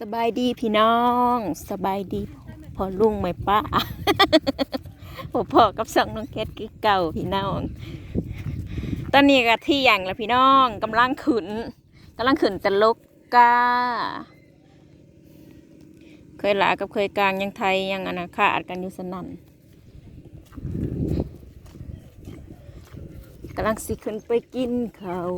สบายดีพี่น้อง สบายดีพอลุงไหมป้าพอพ่อกับสองน้องแคทคือเก่าพี่น้อง ตอนนี้ก็ที่อย่างแล้วพี่น้องกำลังขึ้นกำลังขึ้นตะลกกาเคยหลากับเคยกลางยังไทยยังอนาคาดกันอยู่สนั่นกำลังสิขึ้นไปกินเขาว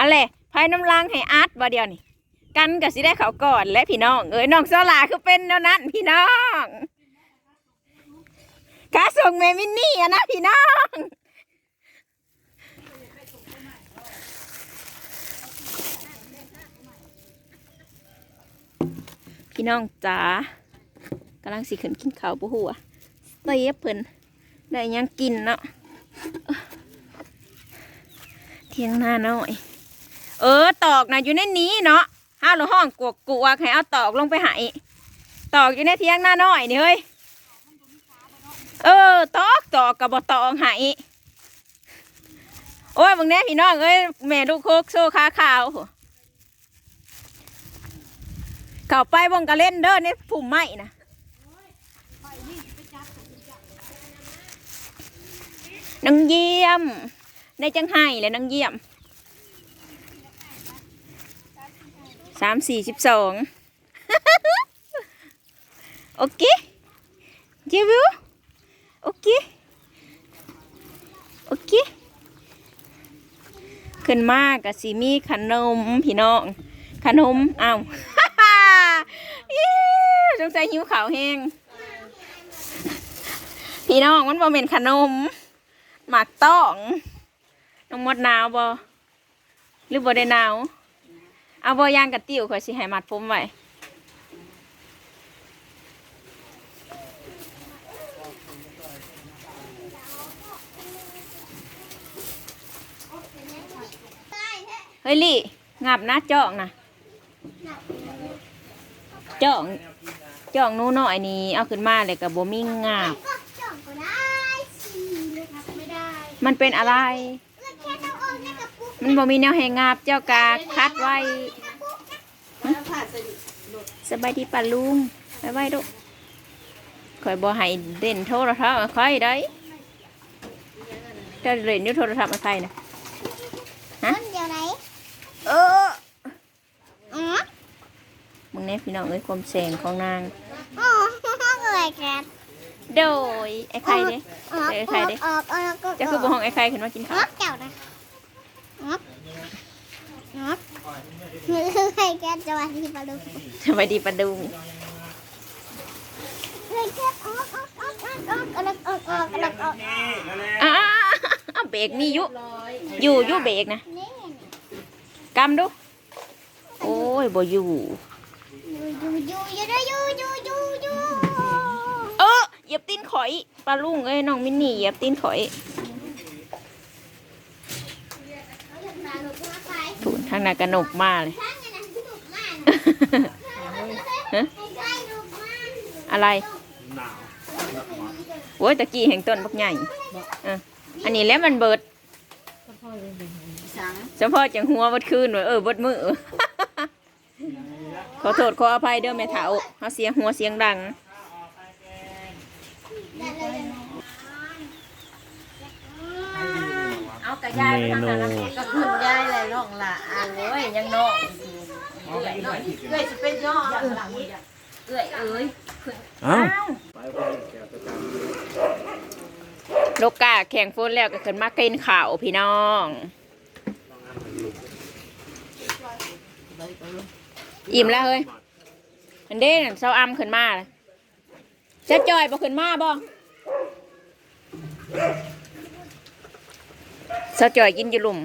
อะไรภายน้ำลางให้อาร์ตบ่เดียวนี่ กันก็สิได้เขาก่อนและพี่น้องเอ้ยน้องโซลาคือเป็นแนวนั้นพี่น้องกาส่งเมมินนี่อะนะพี่น้องพี่น้องจ๋ากำลังสิขึ้นกินข้าวบ่หัวเตยเพิ่นได้ยังกินเนาะเที่ยงหน้าน้อย เออตอกนะอยู่ในนี้เนาะห้าหรือห้องกวกกวกให้เอาตอกลงไปหายตอกอยู่ในเทียงหน้าน้อยนี่เฮ้ยเออตอกตอกกับบตอกหายโอ้ยบางแน่พี่น้องเอ้ยแม่ลูกโคกโซ่ขาขาวเข้าไปวงกระเล่นเด้อในผุ่มไม้นะนังเยี่ยมในจังไห้เลยนังเยี่ยม สามสี่สิบสองโอเคเจ๊วิวโอเคโอเคขึ้นมากกับสีมีขนมพี่น้องขนมอ้าวสงสัยหิวขาวแห้งพี่น้องมันบ่เป็นขนม หมากต้องน้องมดหนาวบ่หรือบ่ได้หนาว เอาบอยางกับติ๋วข่อยสิให้มัดผมไว้เฮ้ยลี่งับนะจ้องนะจ้องจ้องหนู้น้อยนี่เอาขึ้นมาเลยกับโบมิ่งงับก็จ่องก็ได้สี่นะครับไม่ได้มันเป็นอะไร มันบ่มีแนวให้งับเจ้ากาคัดไว้สบายดีป่ะลุงไว้ไว้ดูข่อยบ่ให้เด่นโทรศัพท์ค่อยได้จะเล่นอยู่โทรศัพท์มาใครนะฮะต้นเดียวไหนเอออ๋อมึงแน่พี่น้องเอ้ยความแสงของนางอ๋ออะไรกันโดยไอ้ไข่เด้ออกเดี๋ยวใครดิออกออกออกจะคือบ่ห้องไอ้ไข่ขึ้นมากินอข้าอว กเจ้านะออกออก คือใครแกจะมาที่ปลาดุกสวัสดีปะดุงเลยแค่ออกออกออกออกออกออกออกออกออกออกอ้าเบรกมีอยู่อยู่อยู่เบรกนะนี่กำดู โอ้ยบ่อยู่อยู่อยู่อยู่อยู่อยู่อยู่อยู่เออเหยียบตีนข่อยปลาลุงเอ้ยน้องมินนี่เหยียบตีนข่อยถูน ทางนากระหนกมาเลยฮะอะไรโอ้ยตะกี้แห่งต้นบักใหญ่เอออันนี้แล้วมันเบิดเฉพาะจังหัวเบดคืนว่าเออเบดมือ ขอโทษขออภัยเด้อแม่เฒ่าเฮาเสียงหัวเสียงดัง เอา กระยายไปทางนั้นก็ขึ้นยายเลยน้องละอ่างโอ้ยยังน้องเอื้อยน้อยเอื้อยสิเป็นย่อเอื้อยเอื้อยเอ้ยเอ้านกกาแข่งฟุตแล้วก็ขึ้นมากินข้าวพี่น้องอิ่มแล้วเฮ้ยอันเด้นเซาอ้ำขึ้นมาเลยจะจอยบ่ขึ้นมาบ่ เซาจอยกินอยู่หลุม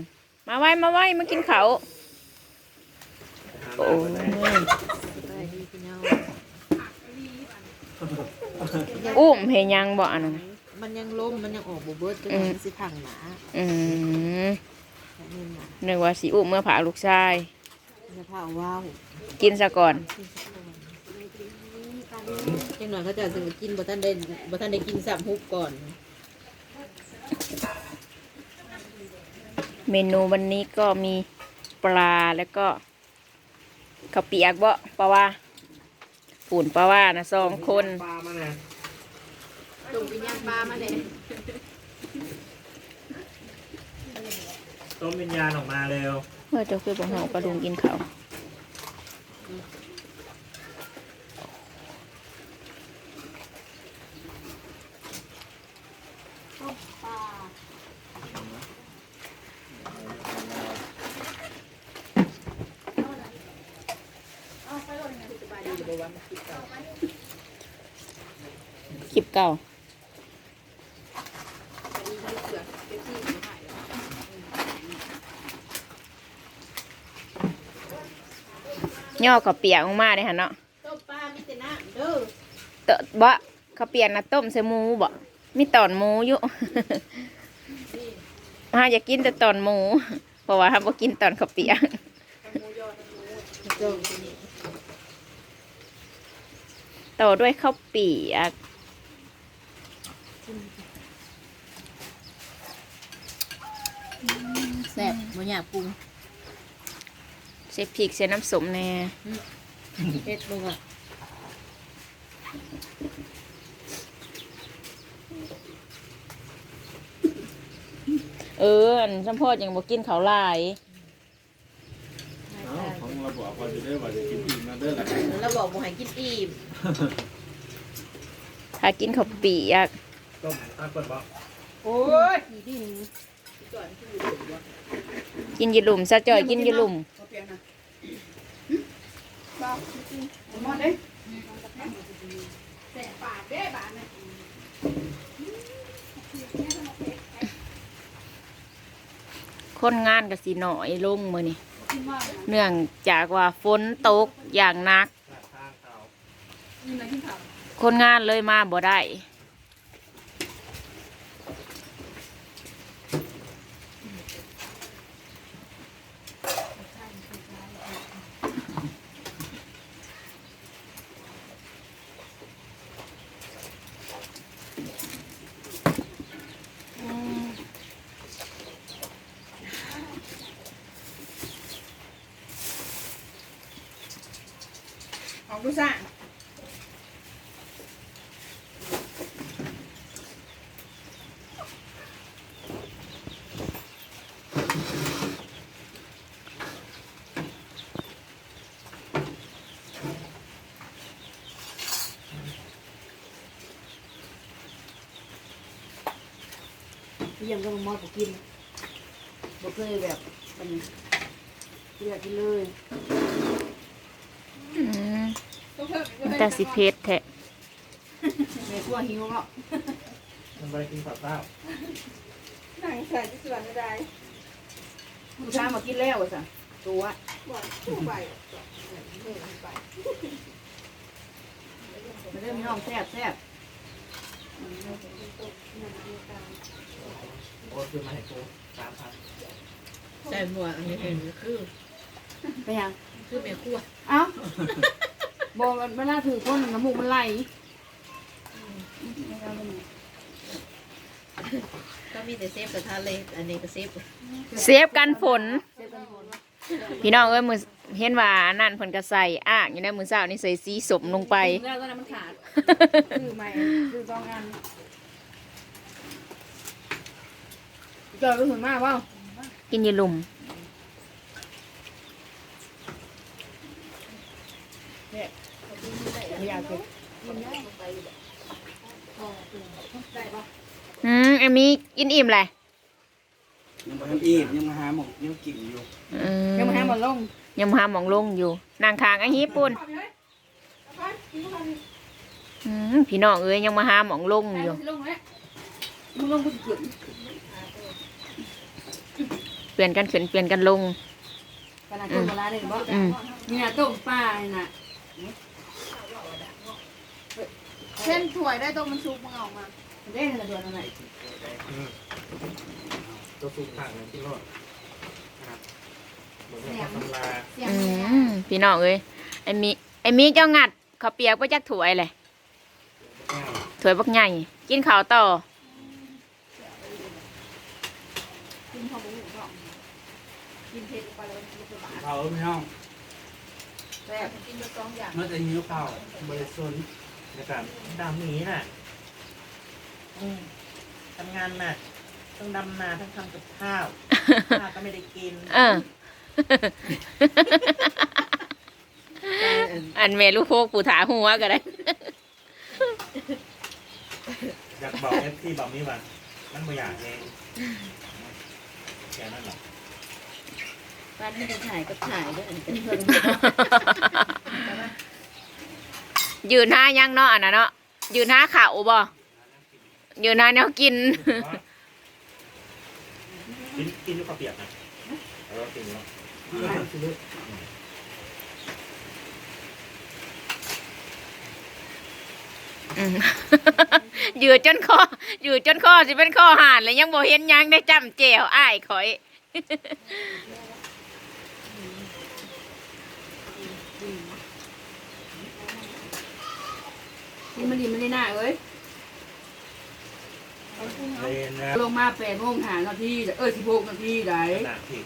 มาไว้มาไว้มากินข้าวโอ้ยอุ้มเฮยังบ่อันนั้นมันยังล้มมันยังออกบ่เบิดจนอืมมันสิพังหนาอืมแค่นี้นะนึกว่าสิอุ้มเมื่อผาลูกชายจะพาว้าวกินซะก่อนที่สะโพกจังหน่อยเขาจะถึงกินบ่ทันได้บ่ทันได้กินสับฮุบก่อน เมนูวันนี้ก็มีปลาแล้วก็ข้าวเปียกบ่ปลาว่าฝุ่นปลาว่านะสองคนปลามาเนี่ยส่งไปย่างปลามาเลยต้มวิญญาณออกมาเร็วเมื่อเจ้าคือบอกเฮาปลาดุงกินข้า คลิปเก่าย่อข้าวเปียกออกมาได้ฮะเนาะต้มปลามีแต่น้ำเด้อเตอะบ่ข้าวเปียกนะต้มใส่หมูบ่มีตอนหมูอยู่ฮาอยากกินแต่ตอนหมู เพราะว่าฮาบ่กินตอนข้าวเปียกจ้อง ตัวนี้ต่อด้วยข้าวเปียก แซ่บบ่อยากปรุงใส่พริกใส่น้ำส้มแหน่เฮ็ดบ่ว่าเอออันสัมพอยังบ่กินข้าวหลายของ เราบอกว่าจะได้ว่าจะกินอิ่มมาเด้อละแล้วบอกบ่ให้กินอิ่มถ้ากินข้าวเปียกต้มถ้าเปิดบอกโอ้ยขี้ดินกินยีหลุมซะจ่อยกินยีหลุมคนงานก็สิหน่อยลงมื้อนี้ เนื่องจากว่าฝนตกอย่างหนักทางเขาคนงานเลยมาบ่ได้ ของผู้สร้างยังก็มอดกินบ่เคยแบบมันกินแบบกินเลย อืม มันแต่สิเพชรแท้แม่กลัวหิวเนาะมันไปกินผัดเต้าหนังใส่ที่ส่วนไม่ได้ผู้ชายมากินแล้วจ้ะตัวบอกผู้ใบมือใบมันเริ่มน้องแซ่บแซ่บโอ้คือมาให้กูสามพันใส่หมวกอันนี้เห็นคือไปยังคือแม่ครัวเอ้า บอกเวลาถือคนน้ำมูกมันไหลก็มีแต่เซฟกระทะเลยอันนี้ก็เซฟเซฟกันฝน พี่น้องเอ้ยมือเห็นว่าอันนั่นเพิ่นก็ใส่อ่างอยู่ในมือเช้านี่ใส่สีสมลงไปแล้วตอนนั้นมันขาดคือใหม่คือต้องงานจอยไปถึงมากว่ากินยีหลุม ไม่ อยากกินอืมอันนี้กินอิ่มแหละยังมาทำอีกยังมาหาหมกยังกินอยู่อืมยังมาให้มันลงยังมาหาหมองลงอยู่นางคางไอ้ฮิปุ่นอืมพี่น้องเอ้ยยังมาหาหมองลงอยู่ลงแล้วมึงลงกูจะขึ้นเปลี่ยนกันขึ้นเปลี่ยนกันลงขนาดต้มปลาเลยบ่อืมนี่นะต้มปลานี่น่ะ เส้นถ้วยได้ตรงมันชุบมึงออกมาเด้งระเบิดอะไรตัวสูบถังเลยที่รอดนะครับเหมือนกับตำราเสียงอืแหมพี่น้องเอ้ยไอ้มีไอ้มีเจ้างัดข้าวเปียกไปจักถวยเลยแก้วถ้วยบักใหญ่กินข้าวต่อกินข้าวหมูหมูกรอบกินเผ็ดไปแล้วมันจะบาดเขาไม่ห้องแซ่บกินไปสองอย่างเมื่อจะหิวข้าวบริสุทธิ์ในการดำหนีน่ะอืมทำงานหนักต้องดำนาทั้งทำกับข้าวข้าวก็ไม่ได้กินเออ อันเมลูกโคกปูถาหัวก็ได้ อยากบอกเอฟซีบอกนี่ว่ามันไม่อยากเองแค่นั้นหรอบ้านที่จะถ่ายก็ถ่ายด้วยอันเป็นเพิ่น ยืนหน้ายังเนาะอันนั้นเนาะยืนหน้าข่าวบ่ยืนหน้าแนวกินกินกินด้วยข้าวเปียกนะแล้วก็กินแล้วอืมยืดจนคอยืดจนคอสิเป็นคอห่านเลยยังบ่เห็นหยังได้จำเจวอ้ายข่อย นี่มันดีมันได้หน้าเอ้ย เลนนะลงมาแปดโมงหานาทีเอ้ยสิบหกนาทีได้ขนาดที่